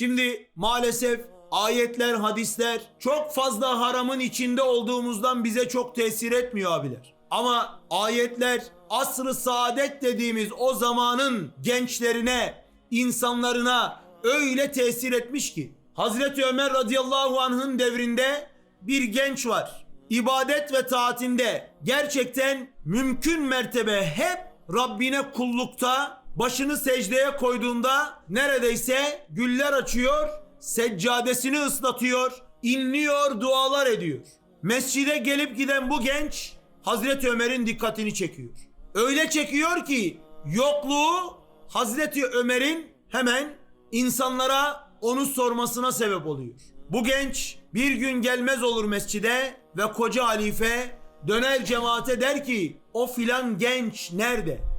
Şimdi maalesef ayetler, hadisler çok fazla haramın içinde olduğumuzdan bize çok tesir etmiyor abiler. Ama ayetler asr-ı saadet dediğimiz o zamanın gençlerine, insanlarına öyle tesir etmiş ki. Hazreti Ömer radıyallahu anh'ın devrinde bir genç var. İbadet ve taatinde gerçekten mümkün mertebe hep Rabbine kullukta başını secdeye koyduğunda neredeyse güller açıyor, seccadesini ıslatıyor, inliyor, dualar ediyor. Mescide gelip giden bu genç Hazreti Ömer'in dikkatini çekiyor. Öyle çekiyor ki yokluğu Hazreti Ömer'in hemen insanlara onu sormasına sebep oluyor. Bu genç bir gün gelmez olur mescide ve koca halife döner cemaate der ki o filan genç nerede?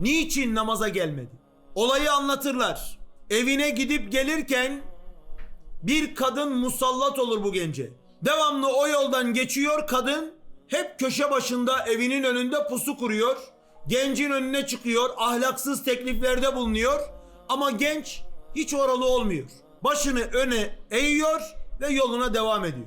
Niçin namaza gelmedi? Olayı anlatırlar. Evine gidip gelirken bir kadın musallat olur bu gence. Devamlı o yoldan geçiyor kadın. Hep köşe başında evinin önünde pusu kuruyor. Gencin önüne çıkıyor. Ahlaksız tekliflerde bulunuyor. Ama genç hiç oralı olmuyor. Başını öne eğiyor ve yoluna devam ediyor.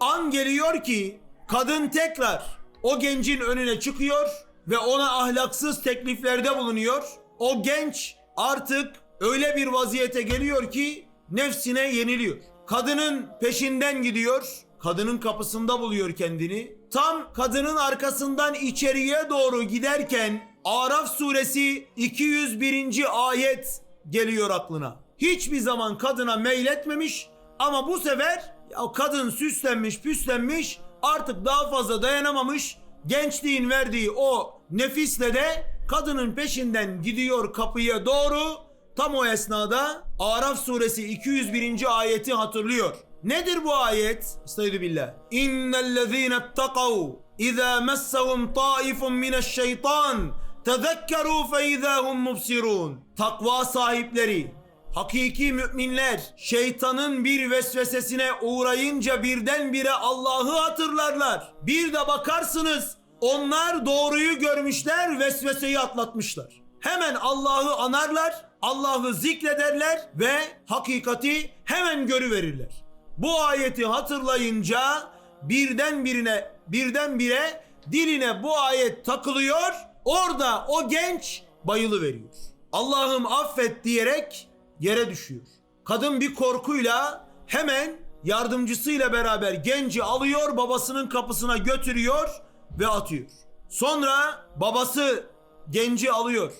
An geliyor ki kadın tekrar o gencin önüne çıkıyor ve ona ahlaksız tekliflerde bulunuyor. O genç artık öyle bir vaziyete geliyor ki nefsine yeniliyor. Kadının peşinden gidiyor. Kadının kapısında buluyor kendini. Tam kadının arkasından içeriye doğru giderken Araf suresi 201. ayet geliyor aklına. Hiçbir zaman kadına meyletmemiş ama bu sefer ya kadın süslenmiş püslenmiş artık daha fazla dayanamamış. Gençliğin verdiği o nefisle de kadının peşinden gidiyor kapıya doğru. Tam o esnada Araf suresi 201. ayeti hatırlıyor. Nedir bu ayet? Estaizu billah. İnnellezîne ettekav izâ messehum taifun mineşşeytan tezekkerû fe izâhum mubsirûn. Takva sahipleri, hakiki müminler şeytanın bir vesvesesine uğrayınca birdenbire Allah'ı hatırlarlar. Bir de bakarsınız onlar doğruyu görmüşler, vesveseyi atlatmışlar. Hemen Allah'ı anarlar, Allah'ı zikrederler ve hakikati hemen görüverirler. Bu ayeti hatırlayınca birden birine birdenbire diline bu ayet takılıyor. Orada o genç bayılı veriyor. Allah'ım affet diyerek yere düşüyor. Kadın bir korkuyla hemen yardımcısıyla beraber genci alıyor, babasının kapısına götürüyor ve atıyor. Sonra babası genci alıyor.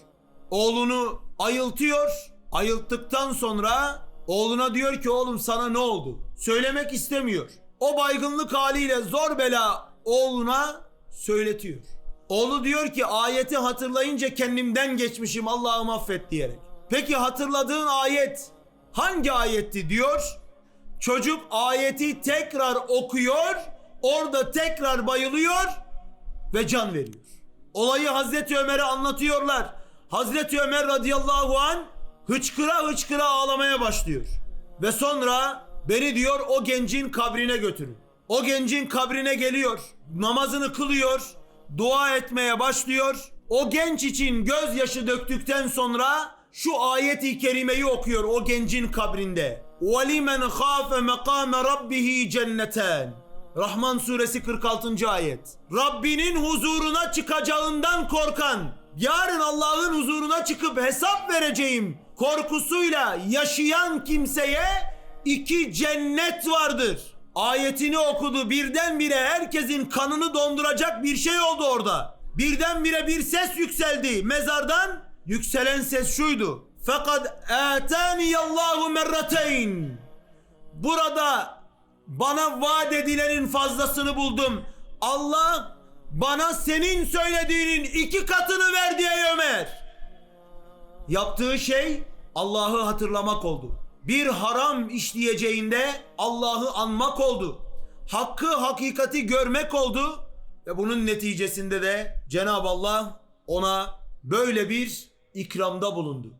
Oğlunu ayıltıyor. Ayılttıktan sonra oğluna diyor ki oğlum sana ne oldu? Söylemek istemiyor. O baygınlık haliyle zor bela oğluna söyletiyor. Oğlu diyor ki ayeti hatırlayınca kendimden geçmişim Allah'ım affet diyerek. Peki hatırladığın ayet hangi ayetti diyor. Çocuk ayeti tekrar okuyor. Orada tekrar bayılıyor ve can veriyor. Olayı Hazreti Ömer'e anlatıyorlar. Hazreti Ömer radıyallahu an hıçkıra hıçkıra ağlamaya başlıyor. Ve sonra beni diyor o gencin kabrine götürün. O gencin kabrine geliyor. Namazını kılıyor. Dua etmeye başlıyor. O genç için gözyaşı döktükten sonra şu ayeti kerimeyi okuyor o gencin kabrinde. وَلِمَنْ خَافَ مَقَامَ رَبِّهِ cenneten. Rahman suresi 46. ayet. Rabbinin huzuruna çıkacağından korkan, yarın Allah'ın huzuruna çıkıp hesap vereceğim korkusuyla yaşayan kimseye iki cennet vardır. Ayetini okudu birdenbire herkesin kanını donduracak bir şey oldu orada. Birdenbire bir ses yükseldi mezardan. Yükselen ses şuydu. Fakat Allahu merrateyn. Burada bana vaat edilenin fazlasını buldum. Allah bana senin söylediğinin iki katını ver diye Ömer. Yaptığı şey Allah'ı hatırlamak oldu. Bir haram işleyeceğinde Allah'ı anmak oldu. Hakkı hakikati görmek oldu ve bunun neticesinde de Cenab-ı Allah ona böyle bir ikramda bulundu.